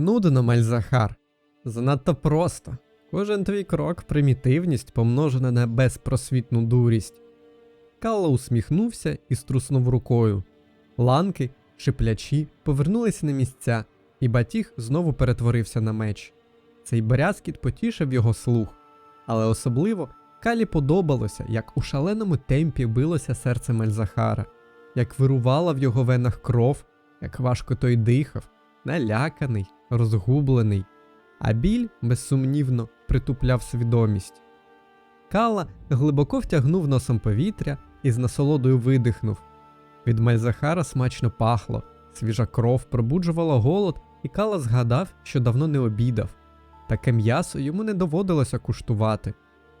Нудно, Мальзахар. Занадто просто. Кожен твій крок примітивність помножена на безпросвітну дурість. Калла усміхнувся і струснув рукою. Ланки, шиплячі, повернулися на місця, і батіг знову перетворився на меч. Цей брязкіт потішив його слух, але особливо Калі подобалося, як у шаленому темпі билося серце Мальзахара, як вирувала в його венах кров, як важко той дихав, наляканий, розгублений, а біль, безсумнівно, притупляв свідомість. Кала глибоко втягнув носом повітря і з насолодою видихнув. Від Мальзахара смачно пахло, свіжа кров пробуджувала голод, і Кала згадав, що давно не обідав. Таке м'ясо йому не доводилося куштувати.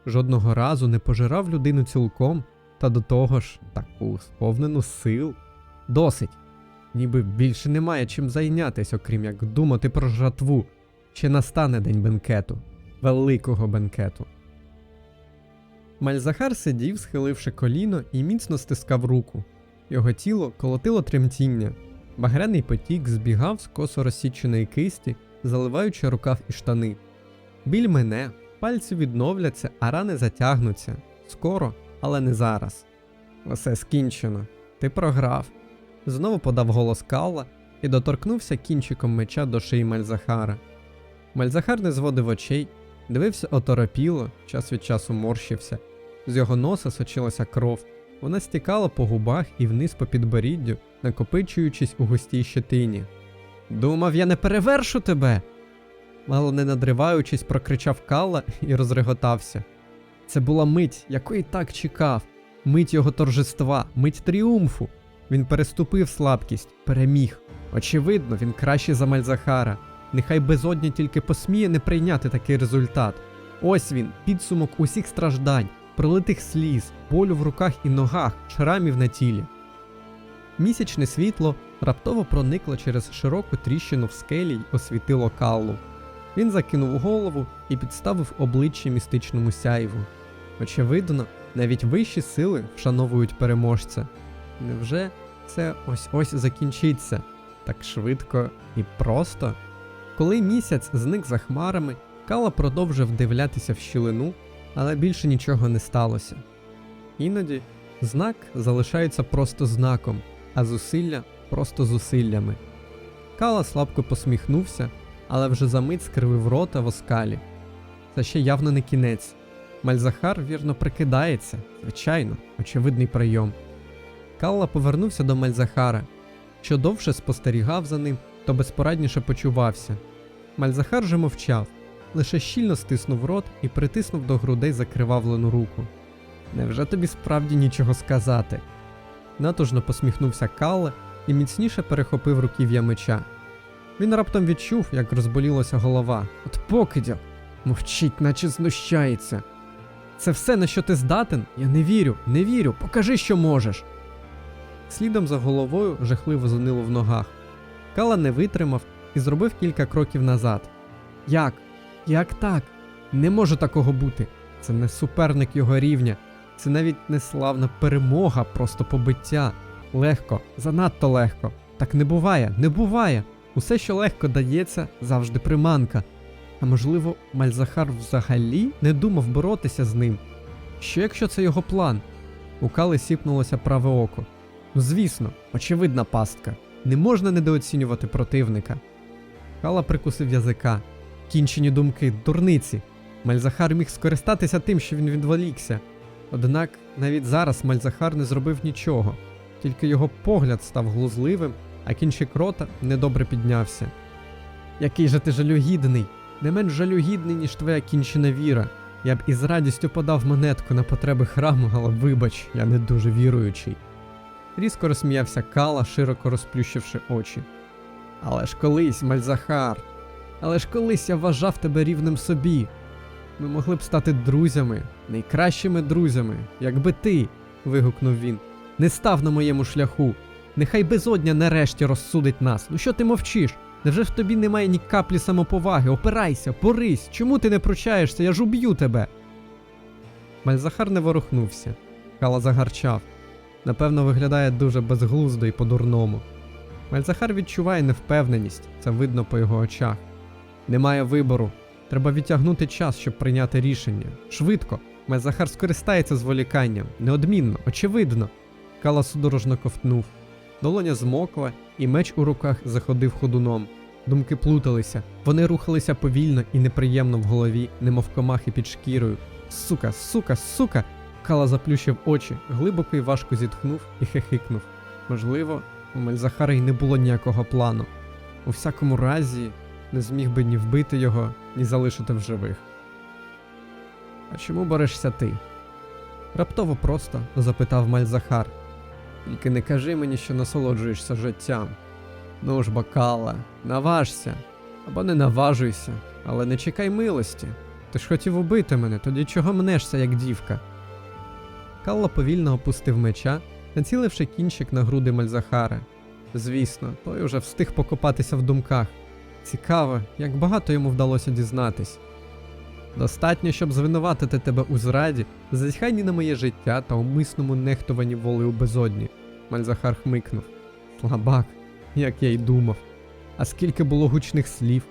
Жодного разу не пожирав людину цілком, та до того ж таку сповнену сил. Досить. Ніби більше немає чим зайнятися, окрім як думати про жратву. Ще настане день бенкету, великого бенкету. Мальзахар сидів, схиливши коліно, і міцно стискав руку. Його тіло колотило тремтіння. Багряний потік збігав з косо розсіченої кисті, заливаючи рукав і штани. Біль мене, пальці відновляться, а рани затягнуться. Скоро, але не зараз. Усе скінчено. Ти програв. Знову подав голос Калла і доторкнувся кінчиком меча до шиї Мальзахара. Мальзахар не зводив очей, дивився оторопіло, час від часу морщився. З його носа сочилася кров. Вона стікала по губах і вниз по підборіддю, накопичуючись у густій щетині. Думав, я не перевершу тебе. Мало не надриваючись, прокричав Калла і розреготався. Це була мить, якої так чекав, мить його торжества, мить тріумфу. Він переступив слабкість, переміг. Очевидно, він кращий за Мальзахара. Нехай безодня тільки посміє не прийняти такий результат. Ось він, підсумок усіх страждань, пролитих сліз, болю в руках і ногах, шрамів на тілі. Місячне світло раптово проникло через широку тріщину в скелі й освітило Каллу. Він закинув голову і підставив обличчя містичному сяйву. Очевидно, навіть вищі сили вшановують переможця. Невже це ось ось закінчиться так швидко і просто? Коли місяць зник за хмарами, Кала продовжив дивлятися в щілину, але більше нічого не сталося. Іноді знак залишається просто знаком, а зусилля просто зусиллями. Кала слабко посміхнувся, але вже за мить скривив рота в оскалі. Це ще явно не кінець. Мальзахар вірно прикидається, звичайно, очевидний прийом. Калла повернувся до Мальзахара. Що довше спостерігав за ним, то безпорадніше почувався. Мальзахар же мовчав, лише щільно стиснув рот і притиснув до грудей закривавлену руку. Невже тобі справді нічого сказати? Натужно посміхнувся Калле і міцніше перехопив руків'я меча. Він раптом відчув, як розболілася голова. От покидьок! Мовчить, наче знущається. Це все, на що ти здатен? Я не вірю, не вірю, покажи, що можеш. Слідом за головою жахливо занило в ногах. Кала не витримав і зробив кілька кроків назад. Як? Як так? Не може такого бути. Це не суперник його рівня, це навіть не славна перемога, просто побиття. Легко, занадто легко. Так не буває, не буває. Усе, що легко дається, завжди приманка. А можливо, Мальзахар взагалі не думав боротися з ним. Що якщо це його план? У Кали сіпнулося праве око. Ну, звісно, очевидна пастка. Не можна недооцінювати противника. Кала прикусив язика. Кінчені думки, дурниці. Мальзахар міг скористатися тим, що він відволікся. Однак навіть зараз Мальзахар не зробив нічого, тільки його погляд став глузливим, а кінчик рота недобре піднявся. Який же ти жалюгідний, не менш жалюгідний, ніж твоя кінчена віра. Я б із радістю подав монетку на потреби храму, але вибач, я не дуже віруючий. Різко розсміявся Кала, широко розплющивши очі. Але ж колись, Мальзахар, але ж колись я вважав тебе рівним собі. Ми могли б стати друзями, найкращими друзями, якби ти, вигукнув він, не став на моєму шляху. Нехай безодня нарешті розсудить нас. Ну що ти мовчиш? Невже в тобі немає ні каплі самоповаги? Опирайся, борись, чому ти не пручаєшся? Я ж уб'ю тебе. Мальзахар не ворухнувся. Кала загарчав. Напевно, виглядає дуже безглуздо і по-дурному. Мальзахар відчуває невпевненість, це видно по його очах. Немає вибору. Треба відтягнути час, щоб прийняти рішення. Швидко. Мальзахар скористається зволіканням. Неодмінно, очевидно. Кала судорожно ковтнув. Долоня змокла, і меч у руках заходив ходуном. Думки плуталися, вони рухалися повільно і неприємно в голові, немов комахи під шкірою. Сука, сука, сука. Кала заплющив очі, глибоко і важко зітхнув і хихикнув. Можливо, у Мельзахара й не було ніякого плану. У всякому разі, не зміг би ні вбити його, ні залишити в живих. А чому борешся ти? Раптово просто запитав Мальзахар. Тільки не кажи мені, що насолоджуєшся життям. Ну ж, бакала, наважся. Або не наважуйся, але не чекай милості. Ти ж хотів убити мене, тоді чого мнешся, як дівка? Калла повільно опустив меча, націливши кінчик на груди Мальзахара. Звісно, той уже встиг покопатися в думках. Цікаво, як багато йому вдалося дізнатись. Достатньо, щоб звинуватити тебе у зраді, зазіханні на моє життя та умисному нехтуванні воли у безодні. Мальзахар хмикнув. Слабак, як я й думав. А скільки було гучних слів.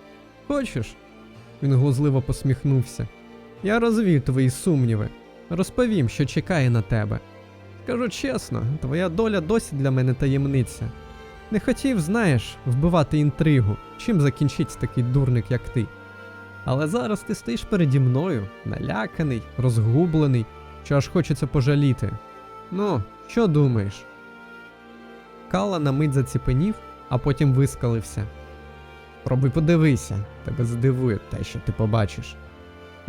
Хочеш? Він глузливо посміхнувся. Я розвів твої сумніви. Розповім, що чекає на тебе. Скажу чесно, твоя доля досі для мене таємниця. Не хотів, знаєш, вбивати інтригу, чим закінчить такий дурник, як ти. Але зараз ти стоїш переді мною, наляканий, розгублений, що аж хочеться пожаліти. Ну, що думаєш? Кала на мить заціпенів, а потім вискалився. Пробуй подивися, тебе здивує те, що ти побачиш.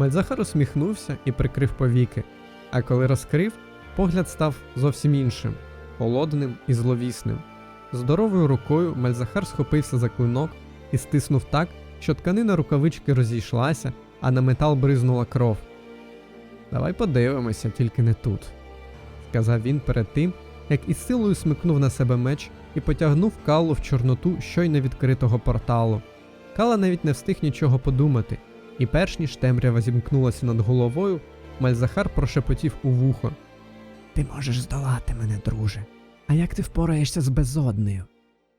Мальзахар усміхнувся і прикрив повіки, а коли розкрив, погляд став зовсім іншим, холодним і зловісним. Здоровою рукою Мальзахар схопився за клинок і стиснув так, що тканина рукавички розійшлася, а на метал бризнула кров. Давай подивимося, тільки не тут, сказав він перед тим, як із силою смикнув на себе меч і потягнув калу в чорноту щойно відкритого порталу. Кала навіть не встиг нічого подумати, і перш ніж темрява зімкнулася над головою, Мальзахар прошепотів у вухо. Ти можеш здолати мене, друже. А як ти впораєшся з безоднею?